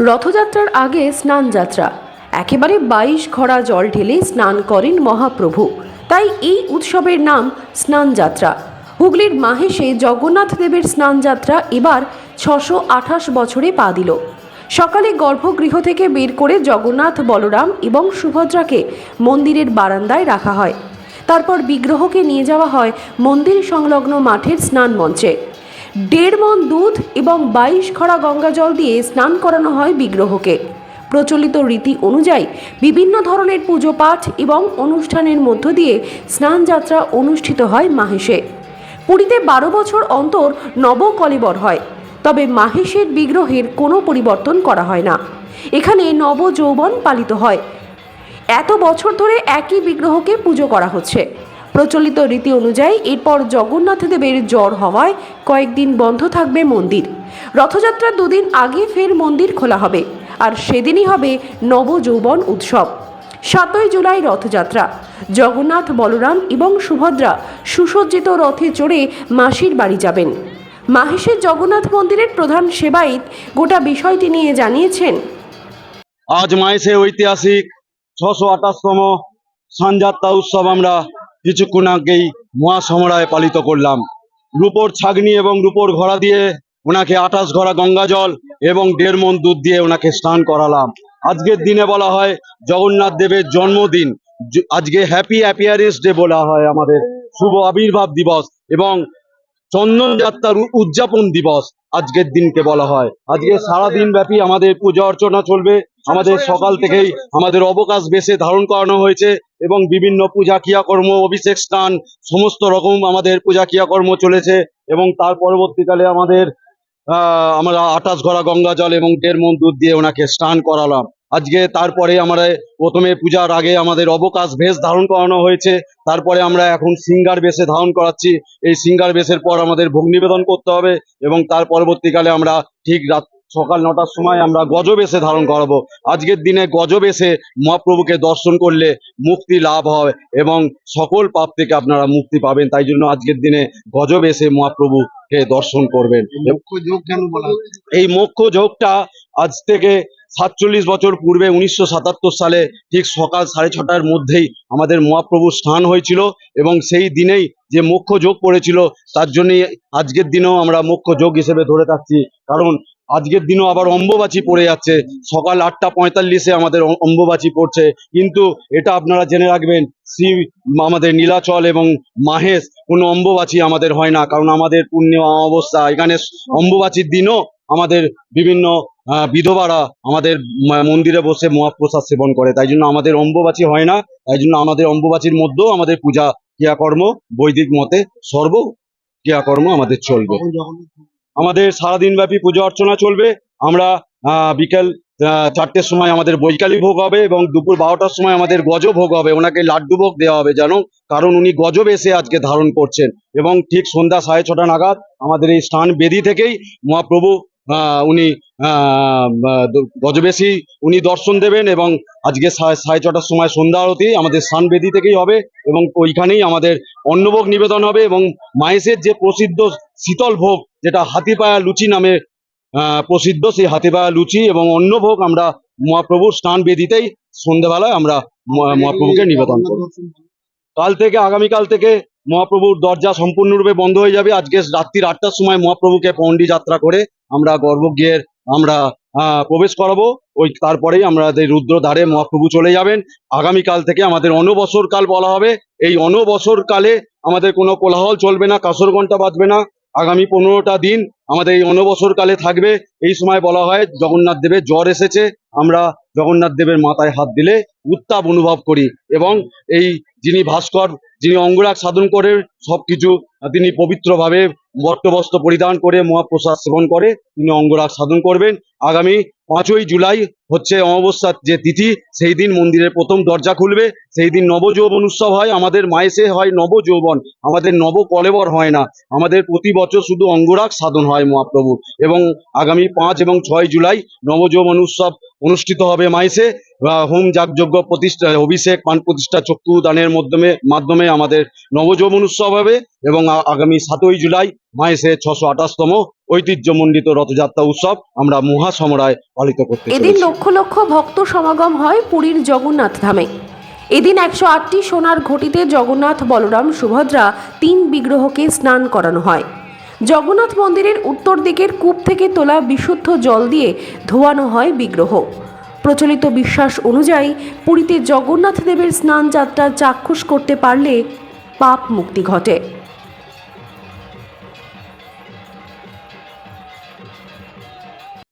রথযাত্রার আগে স্নান যাত্রা একেবারে বাইশ ঘড়া জল ঢেলে স্নান করেন মহাপ্রভু। তাই এই উৎসবের নাম স্নান যাত্রা হুগলির মাহেশে জগন্নাথ দেবের স্নান যাত্রা এবার ছশো আঠাশ বছরে পা দিল। সকালে গর্ভগৃহ থেকে বের করে জগন্নাথ, বলরাম এবং সুভদ্রাকে মন্দিরের বারান্দায় রাখা হয়। তারপর বিগ্রহকে নিয়ে যাওয়া হয় মন্দির সংলগ্ন মাঠের স্নান মঞ্চে। দেড় মন দুধ এবং বাইশ খড়া গঙ্গা জল দিয়ে স্নান করানো হয় বিগ্রহকে। প্রচলিত রীতি অনুযায়ী বিভিন্ন ধরনের পুজো পাঠ এবং অনুষ্ঠানের মধ্য দিয়ে স্নানযাত্রা অনুষ্ঠিত হয় মাহেশে। পুরীতে বারো বছর অন্তর নব নবকলেবর হয়, তবে মাহেশের বিগ্রহের কোনো পরিবর্তন করা হয় না। এখানে নবযৌবন পালিত হয়। এত বছর ধরে একই বিগ্রহকে পুজো করা হচ্ছে। প্রচলিত রীতি অনুযায়ী এরপর জগন্নাথ দেবের জ্বর হওয়ায় কয়েকদিন বন্ধ থাকবে মন্দির। রথযাত্রার দুদিন আগে ফের মন্দির খোলা হবে, আর সেদিনই হবে নবযৌবন উৎসব। সাতই জুলাই রথযাত্রা। জগন্নাথ, বলরাম এবং সুভদ্রা সুসজ্জিত রথে চড়ে মাসির বাড়ি যাবেন। মাহেশের জগন্নাথ মন্দিরের প্রধান সেবায়িত গোটা বিষয়টি নিয়ে জানিয়েছেন। আজ মাইসে ঐতিহাসিক ছশো আঠাশতম সানযাত্রা উৎসব আমরা কিছুক্ষণ আগেই মহাসমরায় পালিত করলাম। রূপোর ছাগনি এবং রূপোর ঘোড়া দিয়ে ওনাকে আঠাশ ঘোড়া গঙ্গা জল এবং দেড় মন দুধ দিয়ে ওনাকে স্নান করালাম। আজকের দিনে বলা হয় জগন্নাথ দেবের জন্মদিন। আজকে হ্যাপি অ্যাপিয়ারেন্স ডে বলা হয় আমাদের। শুভ আবির্ভাব দিবস এবং চন্দন যাত্রার উদযাপন দিবস আজকের দিনকে বলা হয়। আজকে সারা দিন ব্যাপী আমাদের পূজা অর্চনা চলবে। আমাদের সকাল থেকেই আমাদের অবকাশ বেশে ধারণ করানো হয়েছে এবং বিভিন্ন পূজা ক্রিয়াকর্ম অভিষেক স্নান সমস্ত রকম আমাদের পূজা ক্রিয়াকর্ম চলেছে এবং তার পরবর্তীকালে আমাদের আহ, আমরা আঠাশ ঘোড়া গঙ্গা জল এবং দেড় মন দুধ দিয়ে ওনাকে স্নান করালাম। আজকে তারপরে আমরা প্রথমে পূজার আগে আমাদের অবকাশ বেশ ধারণ করানো হয়েছে। তারপরে আমরা এখন সিঙ্গার বেশে ধারণ করাচ্ছি। এই সিঙ্গার বেশের পর আমাদের ভোগ নিবেদন করতে হবে এবং তার পরবর্তীকালে আমরা ঠিক রাত সকাল নটার সময় আমরা গজ বেশে ধারণ করাবো। আজকের দিনে গজ বেশে মহাপ্রভুকে দর্শন করলে মুক্তি লাভ হয় এবং সকল পাপ থেকে আপনারা মুক্তি পাবেন। তাই জন্য আজকের দিনে গজ বেশে মহাপ্রভুকে দর্শন করবেন। মুখ্য এই মোক্ষ যোগটা আজ থেকে সাতচল্লিশ বছর পূর্বে উনিশশো সাতাত্তর সালে ঠিক সকাল সাড়ে ছটার মধ্যেই আমাদের মহাপ্রভু স্নান হয়েছিল এবং সেই দিনেই যে মোক্ষ যোগ পড়েছিল তার জন্যই আজকের দিনেও আমরা মোক্ষ যোগ হিসেবে ধরে থাকছি। কারণ আজকের দিনও আবার অম্বুবাচী পড়ে যাচ্ছে। সকাল আটটা পঁয়তাল্লিশে আমাদের অম্বুবাচী পড়ছে। কিন্তু এটা আপনারা জেনে রাখবেন, শ্রী আমাদের নীলাচল এবং মাহেশ, কোনো অম্বুবাচী আমাদের হয় না। কারণ আমাদের পূর্ণিমা অমাবস্যা, এখানে অম্বুবাচীর দিনও আমাদের বিভিন্ন বিধবারা আমাদের মন্দিরে বসে মহাপ্রসাদ সেবন করে। তাই জন্য আমাদের অম্বুবাচী হয় না। তাই জন্য আমাদের অম্বুবাচীর মধ্যেও আমাদের পূজা, ক্রিয়াকর্ম, বৈদিক মতে সর্ব ক্রিয়াকর্ম আমাদের চলবে। আমাদের সারাদিন ব্যাপী পুজো অর্চনা চলবে। আমরা বিকেল চারটের সময় আমাদের বৈকালী ভোগ হবে এবং দুপুর বারোটার সময় আমাদের গজ ভোগ হবে। ওনাকে লাড্ডু ভোগ দেওয়া হবে যেন, কারণ উনি গজব এসে আজকে ধারণ করছেন। এবং ঠিক সন্ধ্যা সাড়ে ছটা নাগাদ আমাদের এই স্থান বেদি থেকেই মহাপ্রভু উনি গজবেশী উনি দর্শন দেবেন এবং আজকে সাড়ে ছটার সময় সন্ধ্যা আরতি আমাদের স্নান বেদি থেকেই হবে এবং ওইখানেই আমাদের অন্নভোগ নিবেদন হবে এবং মায়েসের যে প্রসিদ্ধ শীতল ভোগ যেটা হাতিপায়া লুচি নামে প্রসিদ্ধ সেই হাতিপায়া লুচি এবং অন্নভোগ আমরা মহাপ্রভুর স্নান বেদিতেই সন্ধ্যেবেলায় আমরা মহাপ্রভুকে নিবেদন করব। কাল থেকে, আগামীকাল থেকে মহাপ্রভুর দরজা সম্পূর্ণরূপে বন্ধ হয়ে যাবে। আজকে রাত্রির আটটার সময় মহাপ্রভুকে পণ্ডি যাত্রা করে আমরা গর্ভগৃহের আমরা প্রবেশ করাবো। ওই তারপরেই আমাদের রুদ্রদ্বারে মহাপ্রভু চলে যাবেন। আগামীকাল থেকে আমাদের অনবসর কাল বলা হবে। এই অনবসর কালে আমাদের কোনো কোলাহল চলবে না, কাসর ঘণ্টা বাঁধবে না। আগামী পনেরোটা দিন আমাদের এই অনবসর কালে থাকবে। এই সময় বলা হয় জগন্নাথ দেবের জ্বর এসেছে। আমরা জগন্নাথ দেবের মাথায় হাত দিলে উত্তাপ অনুভব করি এবং এই যিনি ভাস্কর, যিনি অঙ্গরাগ সাধন করে সব কিছু তিনি পবিত্রভাবে বট্টবস্ত্র পরিধান করে মহাপ্রসাদ সেবন করে তিনি অঙ্গরাগ সাধন করবেন। আগামী পাঁচই জুলাই হচ্ছে অমাবস্যার যে তিথি, সেই দিন মন্দিরের প্রথম দরজা খুলবে। সেই দিন নবযৌবন উৎসব হয়। আমাদের মায়েসে হয় নবযৌবন। আমাদের নব কলেবর হয় না। আমাদের প্রতি বছর শুধু অঙ্গরাগ সাধন হয় মহাপ্রভু এবং আগামী পাঁচ এবং ছয় জুলাই নবযৌবন উৎসব অনুষ্ঠিত হবে মাইসে হোম যাগযজ্ঞ প্রতিষ্ঠা অভিষেক পান প্রতিষ্ঠা চক্ষু দানের মাধ্যমে মাধ্যমে আমাদের নবযৌবন উৎসব হবে এবং আগামী সাতই জুলাই মায়েসের ছশো আঠাশতম ঐতিহ্যমণ্ডিত রথযাত্রা উৎসব আমরা মহাসমরায় পালিত করতে এদিন লক্ষ লক্ষ ভক্ত সমাগম হয় পুরীর জগন্নাথ ধামে। এদিন একশো আটটি সোনার ঘটিতে জগন্নাথ বলরাম সুভদ্রা তিন বিগ্রহকে স্নান করানো হয়। জগন্নাথ মন্দিরের উত্তর দিকের কূপ থেকে তোলা বিশুদ্ধ জল দিয়ে ধোয়ানো হয় বিগ্রহ। প্রচলিত বিশ্বাস অনুযায়ী পুরীতে জগন্নাথ দেবের স্নান যাত্রা চাক্ষুষ করতে পারলে পাপ মুক্তি ঘটে।